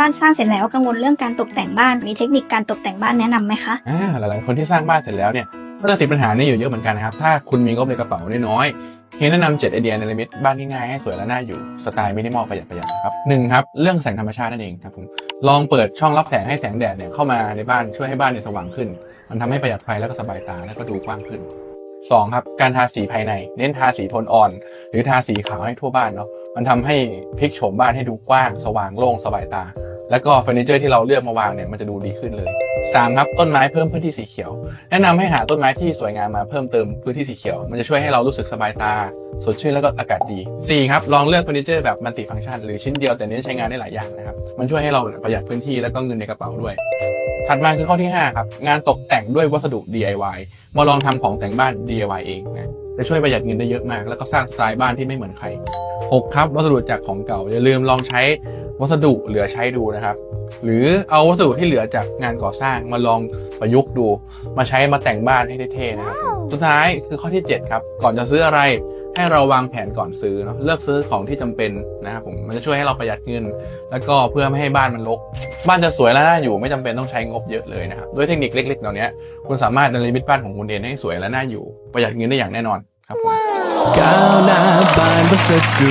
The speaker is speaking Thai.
บ้านสร้างเสร็จแล้วกังวลเรื่องการตกแต่งบ้านมีเทคนิคการตกแต่งบ้านแนะนำไหมคะอ่าหลายๆคนที่สร้างบ้านเสร็จแล้วเนี่ยก็จะติดปัญหานี้อยู่เยอะเหมือนกันนะครับ ถ้าคุณมีงบในกระเป๋าน้อยๆเฮียแนะนำเจ็ดไอเดียในลิมิตบ้านง่ายให้สวยและน่าอยู่สไตล์มินิมอลประหยัดประหยัดครับหนึ่งครับเรื่องแสงธรรมชาตินั่นเองครับผมลองเปิดช่องรับแสงให้แสงแดดเนี่ยเข้ามาในบ้านช่วยให้บ้านเนี่ยสว่างขึ้น มันทำให้ประหยัดไฟแล้วก็สบายตาแล้วก็ดูกว้างขึ้นสองครับการทาสีภายใน เน้นทาสีโทนอ่อน หรือทาสีขาวให้ทั่วบ้านเนาะมันทำให้พลิกโฉมบ้านให้ดูกว้าง สว่างโล่งสบายตา แล้วก็เฟอร์นิเจอร์ที่เราเลือกมาวางเนี่ยมันจะดูดีขึ้นเลย 3 ครับต้นไม้เพิ่มพื้นที่สีเขียว แนะนำให้หาต้นไม้ที่สวยงามมาเพิ่มเติมพื้นที่สีเขียว มันจะช่วยให้เรารู้สึกสบายตา สดชื่นแล้วก็อากาศดี 4 ครับลองเลือกเฟอร์นิเจอร์แบบมัลติฟังก์ชันหรือชิ้นเดียวแต่เน้นใช้งานได้หลายอย่างนะครับมันช่วยให้เราประหยัดพื้นที่แล้วก็เงินในกระเป๋าด้วย ถัดมาคือข้อที่ 5 ครับงานตกแต่งด้วยวัสดุ DIY มาลองทำของแต่งบ้าน DIY เองนะจะช่วยประหยัดเงินได้เยอะมาก แล้วก็สร้างสไตล์บ้านที่ไม่เหมือนใคร 6 ครับวัสดุจากของเก่าอย่าลืมลองใช้ วัสดุเหลือใช้ดูนะครับ หรือเอาวัสดุที่เหลือจากงานก่อสร้างมาลองประยุกต์ดู มาใช้มาแต่งบ้านให้เท่ๆนะครับ สุดท้ายคือข้อที่ 7 ครับ ก่อนจะซื้ออะไรให้เราวางแผนก่อนซื้อเนาะเลือกซื้อของที่จำเป็นนะครับผมมันจะช่วยให้เราประหยัดเงิน แล้วก็เพื่อไม่ให้บ้านมันรกบ้านจะสวยและน่าอยู่ไม่จำเป็นต้องใช้งบเยอะเลยนะครับด้วยเทคนิคเล็กๆเหล่านี้คุณสามารถดลิมิตบ้านของคุณเองให้สวยและน่าอยู่ ประหยัดเงินได้อย่างแน่นอนครับผมก้าวหน้าบานบนสกู